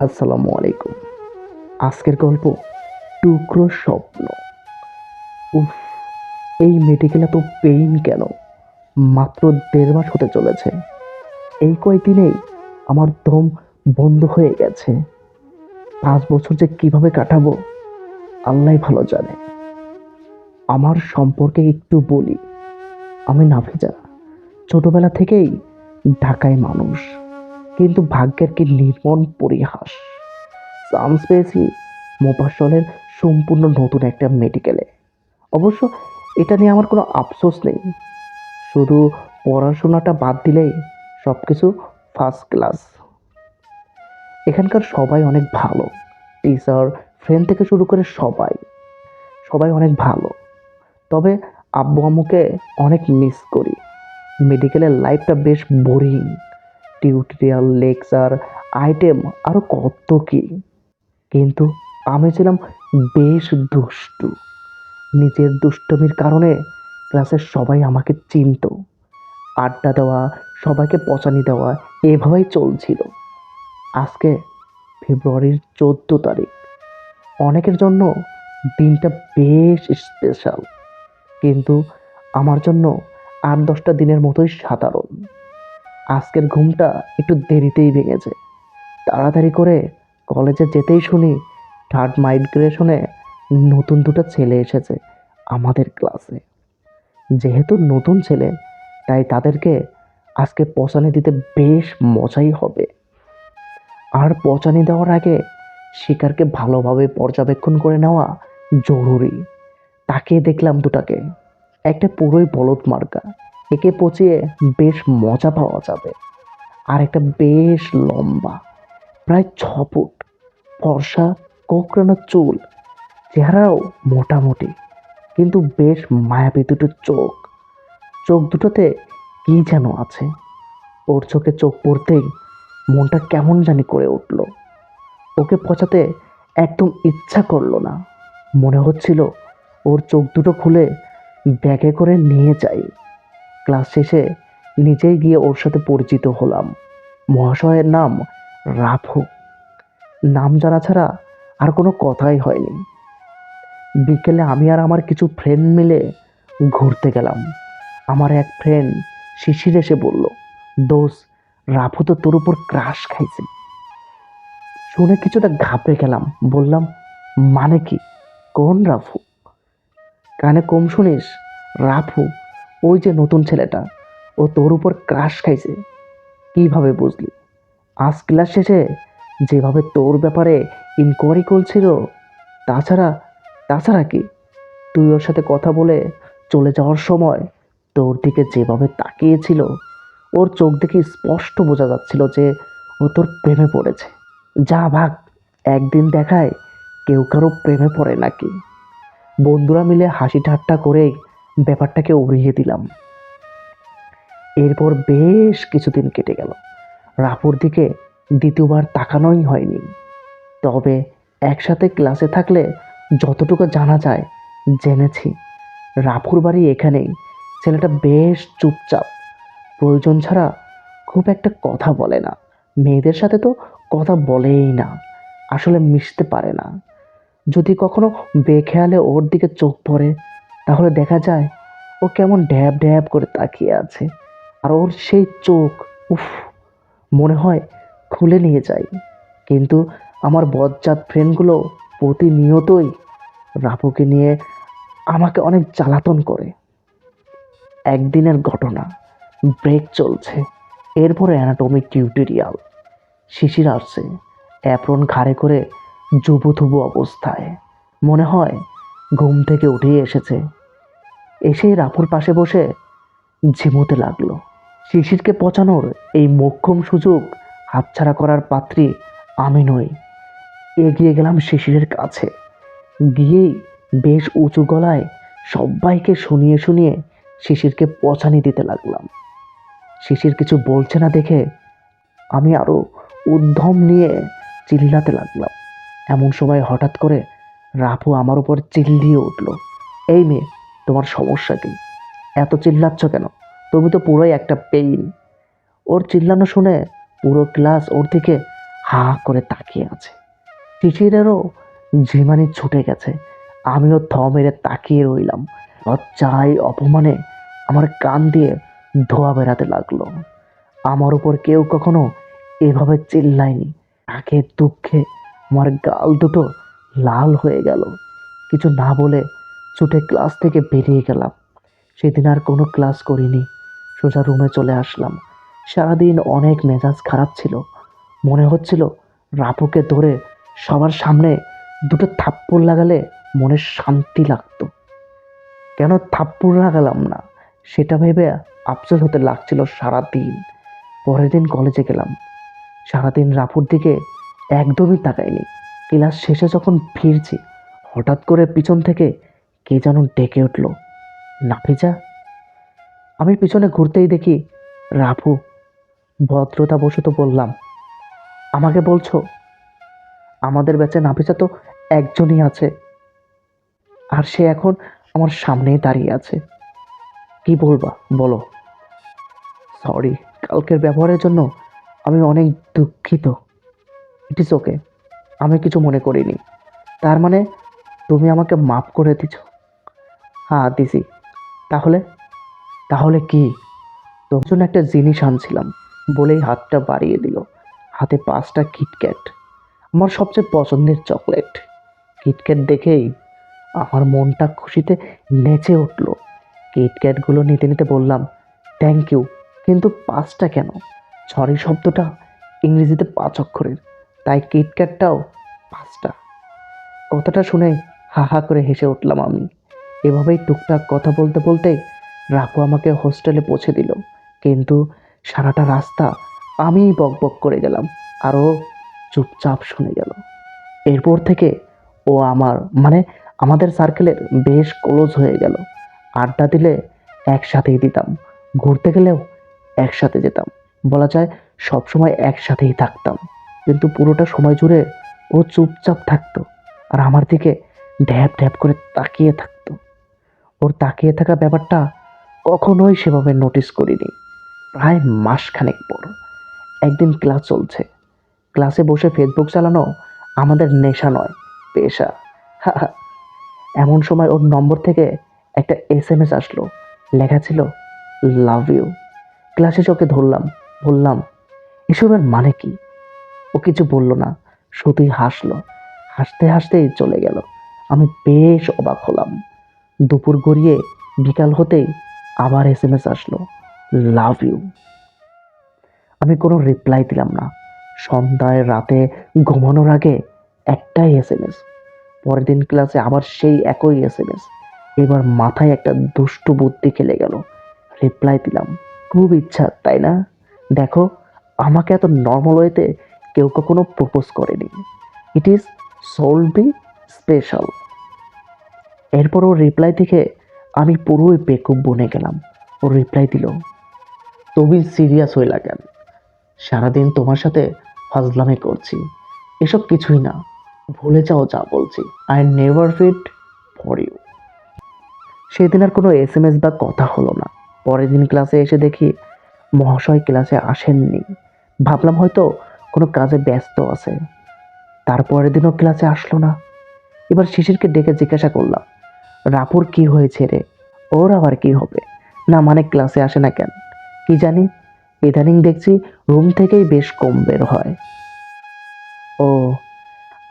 আসসালামু আলাইকুম। আজকের গল্প টুকরো স্বপ্ন। উফ, এই মেডিকেল তো পেইন কেন? মাত্র দেড় মাস হতে চলেছে। এই কয়েকদিনেই আমার দম বন্ধ হয়ে গেছে। পাঁচ বছর যে কীভাবে কাটাবো, আল্লাহ ভালো জানে। আমার সম্পর্কে একটু বলি। আমি নাভিজা ছোটবেলা থেকেই ঢাকায় মানুষ। কিন্তু ভাগ্যের কি নির্মম পরিহাস? চান্স পেয়েছি মোপাসলের সম্পূর্ণ নতুন একটা মেডিকেলে। অবশ্য এটা নিয়ে আমার কোনো আফসোস নেই। শুধু পড়াশোনাটা বাদ দিলেই সব কিছু ফার্স্ট ক্লাস এখানকার সবাই অনেক ভালো। টিচার ফ্রেন্ড থেকে শুরু করে সবাই। সবাই অনেক ভালো। তবে আব্বু আম্মুকে অনেক মিস করি। মেডিকেলের লাইফটা বেশ বোরিং টিউটোরিয়াল লেকচার আইটেম আরও কত কি। কিন্তু আমি ছিলাম বেশ দুষ্টু। নিজের দুষ্টমির কারণে ক্লাসের সবাই আমাকে চিনত। আড্ডা দেওয়া, সবাইকে পচানি দেওয়া, এভাবেই চলছিল। আজকে ফেব্রুয়ারির চোদ্দ তারিখ। অনেকের জন্য দিনটা বেশ স্পেশাল কিন্তু আমার জন্য আট দশটা দিনের মতোই সাধারণ। আজকের ঘুমটা একটু দেরিতেই ভেঙেছে। তাড়াতাড়ি করে কলেজে যেতেই শুনি থার্ড মাইগ্রেশনে নতুন দুটো ছেলে এসেছে আমাদের ক্লাসে। যেহেতু নতুন ছেলে, তাই তাদেরকে আজকে পচানি দিতে বেশ মজাই হবে। আর পচানি দেওয়ার আগে শিকারকে ভালোভাবে পর্যবেক্ষণ করে নেওয়া জরুরি। তাকে দেখলাম দুটাকে। একটা পুরোই বলদ মার্কা। একে পচিয়ে বেশ মজা পাওয়া যাবে। আর একটা বেশ লম্বা, প্রায় ছ ফুট। ফর্সা কোকড়ানো চুল, চেহারাও মোটামুটি, কিন্তু বেশ মায়াবী দুটো চোখ। চোখ দুটোতে কি যেন আছে? ওর চোখে চোখ পড়তেই মনটা কেমন জানি করে উঠল। ওকে পচাতে একদম ইচ্ছা করল না। মনে হচ্ছিল ওর চোখ দুটো খুলে ব্যাগে করে নিয়ে যাই। ক্লাস শেষে নিজেই গিয়ে ওর সাথে পরিচিত হলাম। মহাশয়ের নাম রাফু নাম জানা ছাড়া আর কোনো কথাই হয়নি। বিকেলে আমি আর আমার কিছু ফ্রেন্ড মিলে ঘুরতে গেলাম। আমার এক ফ্রেন্ড শিশির এসে বলল দোষ রাফু তো তোর উপর ক্রাশ খাইছে। শুনে কিছুটা ঘাবড়ে গেলাম। বললাম মানে কি? কোন রাফু কানে কম শুনিস রাফু ওই যে নতুন ছেলেটা, ও তোর উপর ক্রাশ খাইছে। কীভাবে বুঝলি? আজ ক্লাস শেষে যেভাবে তোর ব্যাপারে ইনকোয়ারি করছিল, তাছাড়া তাছাড়া কি? তুই ওর সাথে কথা বলে চলে যাওয়ার সময় তোর দিকে যেভাবে তাকিয়েছিল, ওর চোখ দেখে স্পষ্ট বোঝা যাচ্ছিল যে ও তোর প্রেমে পড়েছে। যা ভাগ, একদিন দেখায় কেউ কারও প্রেমে পড়ে নাকি। বন্ধুরা মিলে হাসি ঠাট্টা করেই ব্যাপারটাকে উড়িয়ে দিলাম। এরপর বেশ কিছুদিন কেটে গেল। রাপুর দিকে দ্বিতীয়বার তাকানোই হয়নি। তবে একসাথে ক্লাসে থাকলে যতটুকু জানা যায়, জেনেছি। রাফুর বাড়ি এখানেই। ছেলেটা বেশ চুপচাপ। প্রয়োজন ছাড়া খুব একটা কথা বলে না। মেয়েদের সাথে তো কথা বলেই না। আসলে মিশতে পারে না। যদি কখনো বেখেয়ালে ওর দিকে চোখ পড়ে তাহলে দেখা যায় ও কেমন ড্যাব ড্যাব করে তাকিয়ে আছে। আর ওর সেই চোখ, উফ, মনে হয় খুলে নিয়ে যায় কিন্তু আমার বজ্জাত ফ্রেন্ডগুলো প্রতিনিয়তই রাপুকে নিয়ে আমাকে অনেক জ্বালাতন করে। একদিনের ঘটনা, ব্রেক চলছে। এরপরে অ্যানাটমিক টিউটোরিয়াল শিশির আসছে অ্যাপ্রন ঘাড়ে করে জুবুথুবু অবস্থায়। মনে হয় ঘুম থেকে উঠেই এসেছে। এসেই রাফুর পাশে বসে ঝিমোতে লাগল। শিশিরকে পচানোর এই মোক্ষম সুযোগ হাতছাড়া করার পাত্রী আমি নই। এগিয়ে গেলাম শিশিরের কাছে। গিয়েই বেশ উঁচু গলায় সবাইকে শুনিয়ে শুনিয়ে শিশিরকে পচানি দিতে লাগলাম। শিশির কিছু বলছে না দেখে আমি আরও উদ্ধম নিয়ে চিল্লাতে লাগলাম। এমন সময় হঠাৎ করে রাফু আমার উপর চিল্লিয়ে উঠল। এই মেয়ে তোমার সমস্যা কি? এত চিল্লাচ্ছ কেন? তুমি তো পুরোই একটা পেইন ওর চিল্লানো শুনে পুরো ক্লাস ওর দিকে হা করে তাকিয়ে আছে। শিশিরেরও ঝিমানি ছুটে গেছে। আমিও থ মেরে তাকিয়ে রইলাম। লজ্জায় অপমানে আমার কান দিয়ে ধোয়া বেড়াতে লাগল। আমার উপর কেউ কখনো এভাবে চিল্লায়নি। রাগে দুঃখে আমার গাল দুটো লাল হয়ে গেল। কিছু না বলে ছুটে ক্লাস থেকে বেরিয়ে গেলাম। সেদিন আর কোনো ক্লাস করিনি। সোজা রুমে চলে আসলাম। সারাদিন অনেক মেজাজ খারাপ ছিল। মনে হচ্ছিল রাপুকে ধরে সবার সামনে দুটো থাপ্পড় লাগালে মনে শান্তি লাগতো। কেন থাপ্পড় লাগালাম না? সেটা ভেবে আফসোস হতে লাগছিল সারাদিন। পরের দিন কলেজে গেলাম। সারাদিন রাপুর দিকে একদমই তাকাইনি। ক্লাস শেষে যখন ফিরছি, হঠাৎ করে পিছন থেকে কে যেন ডেকে উঠল। নাফিজা? আমি পিছনে ঘুরতেই দেখি রাফু ভদ্রতা বসত বললাম, আমাকে বলছো? আমাদের ব্যাচে নাফিজা তো একজনই আছে। আর সে এখন আমার সামনেই দাঁড়িয়ে আছে। কি বলবা, বলো। সরি, কালকের ব্যবহারের জন্য আমি অনেক দুঃখিত। ইট ইস ওকে আমি কিছু মনে করিনি। তার মানে তুমি আমাকে মাফ করে দিছ। হ্যাঁ দিছি। তাহলে? তাহলে কি? তোর জন্য একটা জিনিস আনছিলাম, বলেই হাতটা বাড়িয়ে দিল। হাতে পাঁচটা কিটক্যাট, আমার সবচেয়ে পছন্দের চকলেট। কিটক্যাট দেখেই আমার মনটা খুশিতে নেচে উঠল। কিটক্যাটগুলো নিতে নিতে বললাম থ্যাংক ইউ কিন্তু পাঁচটা কেন? সরি শব্দটা ইংরেজিতে পাঁচ অক্ষরের, তাই কিটক্যাটটাও পাঁচটা। কথাটা শুনে হা হা করে হেসে উঠলাম আমি। এভাবেই টুকটাক কথা বলতে বলতে রাপু আমাকে হোস্টেলে পৌঁছে দিল। কিন্তু সারাটা রাস্তা আমিই বক বক করে গেলাম আরও চুপচাপ শুনে গেল। এরপর থেকে ও আমার মানে আমাদের সার্কেলের বেশ ক্লোজ হয়ে গেল। আড্ডা দিলে একসাথেই দিতাম, ঘুরতে গেলেও একসাথে যেতাম। বলা যায় সবসময় একসাথেই থাকতাম। কিন্তু পুরোটা সময় জুড়ে ও চুপচাপ থাকতো, আর আমার দিকে ঢ্যাপ ঢ্যাপ করে তাকিয়ে থাকতো। ওর তাকিয়ে থাকা ব্যাপারটা কখনোই সেভাবে নোটিস করিনি। প্রায় মাসখানেক পর একদিন ক্লাস চলছে। ক্লাসে বসে ফেসবুক চালানো আমাদের নেশা নয়, পেশা। এমন সময় ওর নম্বর থেকে একটা এস এম এস আসলো। লেখা ছিল লাভ ইউ ক্লাসে চোখে ধরলাম, বললাম, এসবের মানে কি? ও কিছু বলল না, শুধুই হাসলো। হাসতে, হাসতেই চলে গেল। আমি বেশ অবাক হলাম। দুপুর গড়িয়ে বিকাল হতেই আবার এস এম এস আসলো। লাভ ইউ আমি কোনো রিপ্লাই দিলাম না। সন্ধ্যায় রাতে ঘুমানোর আগে একটাই এস এম এস পরের দিন ক্লাসে আবার সেই একই এস এম এস এবার মাথায় একটা দুষ্টু বুদ্ধি খেলে গেল। রিপ্লাই দিলাম। খুব ইচ্ছা, তাই না? দেখো, আমাকে এত নর্মাল ওয়েতে কেউ কখনো প্রপোজ করেনি। It is soul be special এরপর ওর রিপ্লাই থেকে আমি পুরোই বেকুব বনে গেলাম। ও রিপ্লাই দিল, তুমি সিরিয়াস হয়ে লাগেন সারাদিন তোমার সাথে ফাজলামি করছি। এসব কিছুই না। ভুলে যাও যা বলছি। I never fit for you সেদিন আর কোনো এস এম এস বা কথা হলো না। পরের দিন ক্লাসে এসে দেখি মহাশয় ক্লাসে আসেননি। ভাবলাম হয়তো কোনো কাজে ব্যস্ত আছে। তারপরের দিনও ক্লাসে আসলো না। এবার শিশিরকে ডেকে জিজ্ঞাসা করলাম রাপুর কি হয়েছে রে? ওর আবার কি হবে? না মানে ক্লাসে আসে না কেন? কি জানি? ইদানিং দেখছি রুম থেকেই বেশ কম বের হয়। ও,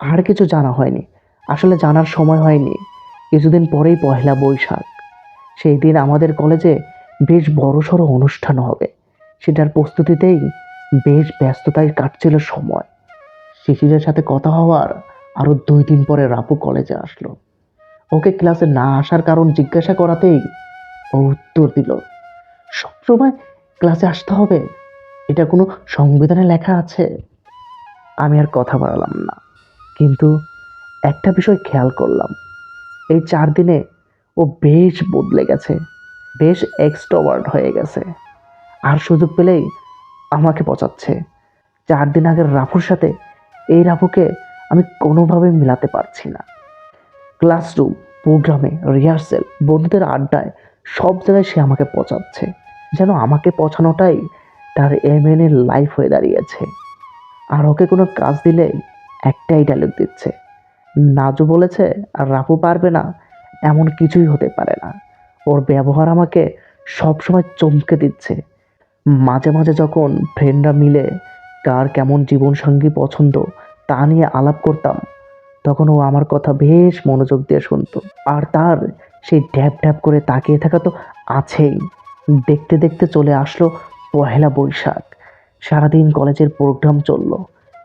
আর কিছু জানা হয়নি। আসলে জানার সময় হয়নি। কিছুদিন পরেই পহেলা বৈশাখ। সেই দিন আমাদের কলেজে বেশ বড়সড় অনুষ্ঠান হবে। সেটার প্রস্তুতিতেই বেশ ব্যস্ততায় কাটছিল সময়। শিশিরের সাথে কথা হওয়ার আরও দুই দিন পরে রাপু কলেজে আসলো। ওকে ক্লাসে না আসার কারণ জিজ্ঞাসা করাতেই ও উত্তর দিল সবসময় ক্লাসে আসতে হবে। এটা কোনো সংবিধানে লেখা আছে। আমি আর কথা বাড়ালাম না। কিন্তু একটা বিষয় খেয়াল করলাম। এই চার দিনে ও বেশ বদলে গেছে, বেশ এক্সট্রোভার্ট হয়ে গেছে। আর সুযোগ পেলেই আমাকে পচাচ্ছে। চার দিন আগের রাফুর সাথে এই রাফুকে আমি কোনোভাবে মিলাতে পারছি না। ক্লাসরুম, প্রোগ্রামে রিহার্সেল বন্ধুদের আড্ডায়, সব জায়গায় সে আমাকে পচাচ্ছে। যেন আমাকে পছানোটাই তার এম এন এর লাইফ হয়ে দাঁড়িয়েছে। আর ওকে কোনো কাজ দিলেই একটাই ডায়লগ দিচ্ছে। নাজু বলেছে, আর রাফু পারবে না, এমন কিছুই হতে পারে না। ওর ব্যবহার আমাকে সবসময় চমকে দিচ্ছে। মাঝে মাঝে যখন ফ্রেন্ডরা মিলে কার কেমন জীবনসঙ্গী পছন্দ তা নিয়ে আলাপ করতাম তখন ও আমার কথা বেশ মনোযোগ দিয়ে শুনতো। আর তার সেই ড্যাব ড্যাব করে তাকিয়ে থাকা তো আছেই। দেখতে দেখতে চলে আসলো পহেলা বৈশাখ। সারাদিন কলেজের প্রোগ্রাম চলল।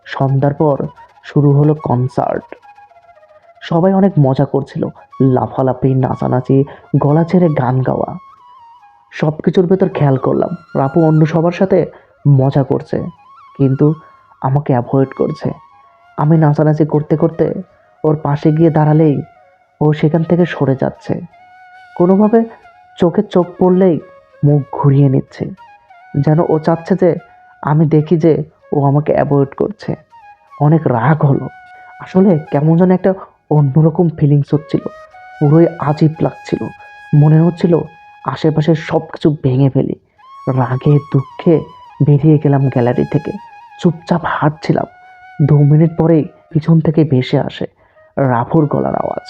সন্ধ্যার পর শুরু হলো কনসার্ট সবাই অনেক মজা করছিল। লাফালাফি, নাচানাচি, গলা ছেড়ে গান গাওয়া। সব কিছুর ভেতর খেয়াল করলাম, রাপু অন্য সবার সাথে মজা করছে, কিন্তু আমাকে অ্যাভয়েড করছে। আমি নাচানাচি করতে করতে ওর পাশে গিয়ে দাঁড়ালেই ও সেখান থেকে সরে যাচ্ছে। কোনোভাবে চোখে চোখ পড়লেই মুখ ঘুরিয়ে নিচ্ছে, যেন ও চাচ্ছে যে আমি দেখি যে ও আমাকে অ্যাভয়েড করছে। অনেক রাগ হলো। আসলে কেমন যেন একটা অন্যরকম ফিলিংস হচ্ছিল। পুরোই আজীব লাগছিল। মনে হচ্ছিল আশেপাশের সব কিছু ভেঙে ফেলি। রাগে দুঃখে বেরিয়ে গেলাম গ্যালারি থেকে। চুপচাপ হাঁটছিলাম। দু মিনিট পরেই পিছন থেকে ভেসে আসে রাফুর গলার আওয়াজ।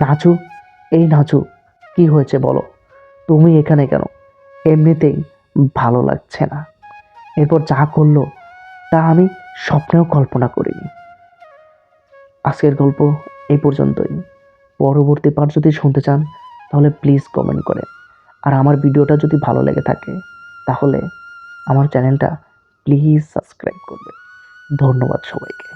নাচু, এই নাচু, কি হয়েছে বলো? তুমি এখানে কেন? এমনিতেই ভালো লাগছে না। এরপর যা করল, তা আমি স্বপ্নেও কল্পনা করিনি। আজকের গল্প এই পর্যন্তই। পরবর্তী পার্ট যদি শুনতে চান, তাহলে প্লিজ কমেন্ট করে। আর আমার ভিডিওটা যদি ভালো লেগে থাকে, তাহলে আমার চ্যানেলটা প্লিজ সাবস্ক্রাইব করবেন ধন্যবাদ সবাইকে।